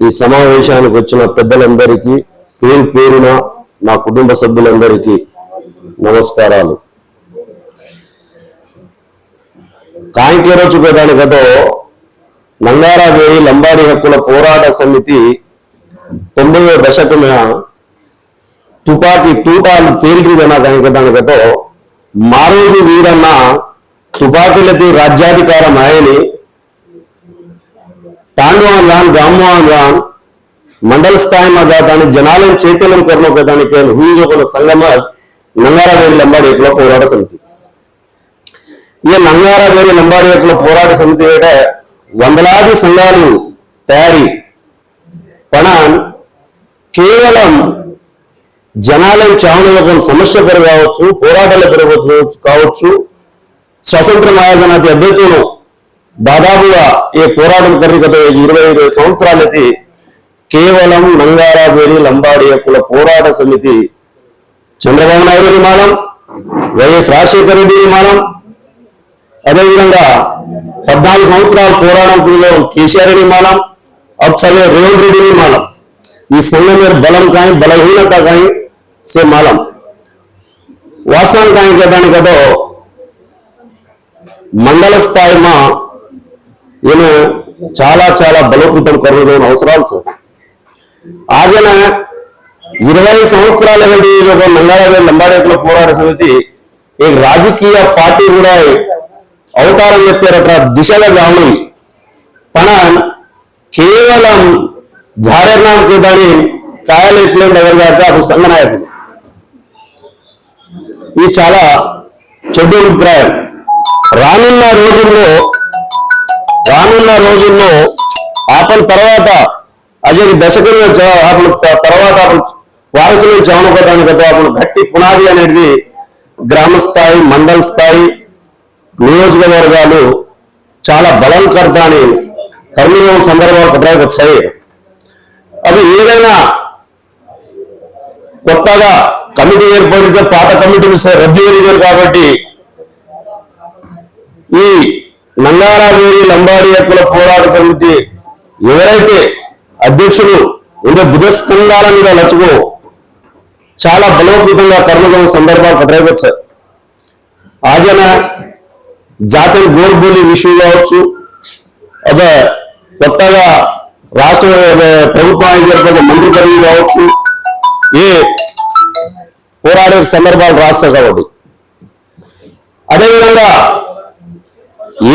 ఈ సమావేశానికి వచ్చిన పెద్దలందరికీ పేరు పేరున నా కుటుంబ సభ్యులందరికీ నమస్కారాలు. కాంకేర చూపేదానికతో నంగారావేరి లంబాడి హక్కుల పోరాట సమితి తొంభై దశకమున తుపాకీ తూటాలు తేలికిన దానికతో మారేది వీరన్న తుపాకీలకి రాజ్యాధికారం ఆయని తాండవాన్ రాన్ గామవాన్ రాన్ మండల స్థాయి దాని జనాలను చైతన్యం కొరనొక్కదానికి హూజోకుల సంగమ నంగారావేరి లంబాడి హక్కుల పోరాట సమితి. ఈ నంగారావేరి లంబాడి హక్కుల పోరాట సమితి అంటే వందలాది సంఘాలు తయారీ పణాన్ కేవలం జనాలను చావన సమస్య పెరగ కావచ్చు పోరాటాలు పెరగవచ్చు కావచ్చు స్వతంత్ర నాయకనాథి అభ్యర్థులు దాదాపుగా ఈ పోరాటం జరిగి ఇరవై ఐదు సంవత్సరాలు అయితే కేవలం నంగారాబేరి లంబాడి హక్కుల పోరాట సమితి చంద్రబాబు నాయుడు నిర్మాణం వైఎస్ రాజశేఖర రెడ్డి నిర్మాణం అదేవిధంగా పద్నాలుగు సంవత్సరాల పోరాటంలో కేసీఆర్ నిర్మాణం అప్సలే రేవంత్ రెడ్డి నిర్మాణం. ఈ సంఘం మీద బలం కానీ బలహీనత కానీ సే మాలం వాస్తవానికి దానికదో మండల స్థాయి మా ఈయన చాలా చాలా బలోపేతం కరుగుదైన అవసరాలు సార్. ఆయన ఇరవై సంవత్సరాల నుండి నంగారెడ్డి లంబాడేట్లో పోరాడే సంగతి ఈ రాజకీయ పార్టీ కూడా అవతారం ఎత్తేరట దిశగా కానీ తన కేవలం జారేనాం కూడాని కాయలేసిన దగ్గరగా సంఘ నాయకుడు. ఇది చాలా చెడు అభిప్రాయం. రానున్న రోజుల్లో రానున్న రోజుల్లో ఆపల తర్వాత అజయ్ దశకంలో ఆపల తర్వాత వారసులు చవనపడడానికి అప్పుడు గట్టి పునాది అనేది గ్రామ స్థాయి మండల స్థాయి నియోజకవర్గాలు చాలా బలం కర్తాని కర్మయోగం సందర్భాలు కట్టడానికి వచ్చాయి. అవి ఏదైనా కొత్తగా కమిటీ ఏర్పడితే పాత కమిటీలు రద్దు జరిగారు కాబట్టి ఈ నంగారావేరి లంబాడి హక్కుల పోరాట సమితి ఎవరైతే అధ్యక్షులు ఉండే బుధస్కంధాల మీద లచుకో చాలా బలోపేతంగా కర్మగం సందర్భాలు కట్టవచ్చు ఆజన జాతీయ గోర్బోలి విషయం కావచ్చు అదే కొత్తగా రాష్ట్ర ప్రభుత్వానికి జరిపే మంత్రి పదవి కావచ్చు ఏ పోరాడే సందర్భాలు రాస్తా కాబట్టి. అదేవిధంగా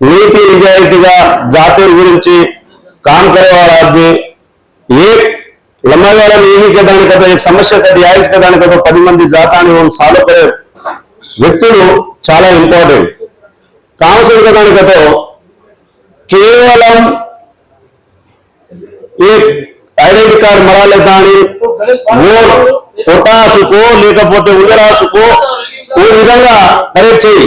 నీతి నిజాయితీగా జాతి గురించి కాంకరేవాడాన్ని ఏ లమ్మగారం ఏమీ కదాని కదా ఏ సమస్య కదా యాజ్ కదాని కదా పది మంది జాతాన్ని సాల్వ్ కరే వ్యక్తులు చాలా ఇంపార్టెంట్ కాంసం కదాని కదా కేవలం ఏ ఐడెంటి కార్డు మరాలే దాని పొటాసుకో లేకపోతే ఉదరాసుకో ఈ విధంగా కరెక్ట్ చేయి.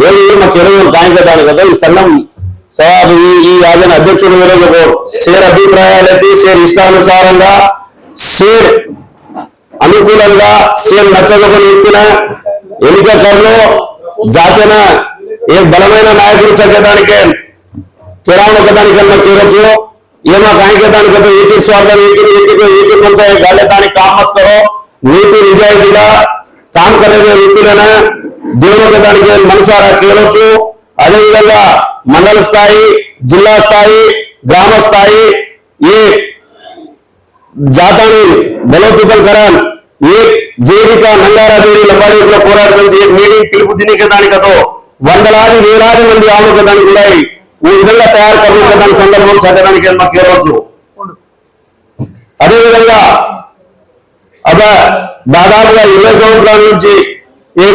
ఏడు మాకు ఇరవై బ్యాంక్ కట్టాలి కదా ఈ సంఘం సభ ఈ యాదన అధ్యక్షుడు ఇరవై షేర్ అభిప్రాయాలకి షేర్ ఇష్టానుసారంగా షేర్ అనుకూలంగా సీఎం నచ్చజొకని ఎక్కిన ఎన్నిక త్వరలో జాతీయ ఏ బలమైన నాయకుడు చక్కడానికే కిరాణ ఒకదానికన్నా కీరొచ్చు ఏమో కాయకదానికతో ఏపీ స్వార్థం ఏపీ ఏపీతో ఏపీ మనసే గాలేదానికి కామత్తరో నీతి నిజాయితీగా కామ్ కరేదే దేవుడు దేవుడికి మనసారా కీలొచ్చు. అదేవిధంగా మండల స్థాయి జిల్లా స్థాయి గ్రామ స్థాయి ఏ జాతాని బలోపేతం కరాన్ ఏ వేదిక నంగారాదేవి లబాడేకుల పోరాట సమితి మీటింగ్ పిలుపు దినీకదానికతో వందలాది వేలాది మంది ఆలోకదానికి ఉన్నాయి ఈ విధంగా తయారు కర్మకదాని సందర్భం చదవడానికి మాకు ఈరోజు అదేవిధంగా అదే దాదాపుగా ఇరవై సంవత్సరాల నుంచి ఏ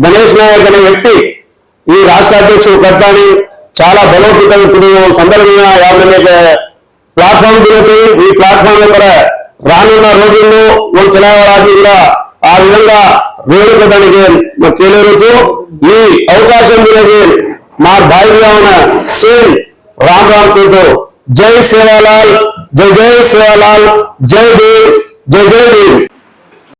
గణేష్ నాయక్ అనే వ్యక్తి ఈ రాష్ట్ర అధ్యక్షుడు కట్టాని చాలా బలోపేతం ఇప్పుడు సందర్భంగా యాభై ప్లాట్ఫామ్ గురించి ఈ ప్లాట్ఫామ్ యొక్క రానున్న రోజుల్లో वो చలావడానికి కూడా ఆ విధంగా వేడుకోవడానికి మాకు తెలియవచ్చు ఈ అవకాశం గురించి మా భాయిగా ఉన్న సేమ్ రామ్ రామ్ కోటో జై సేవాలాల్ జై జై సేవాలాల్ జై దేవ్ జై జై దేవ్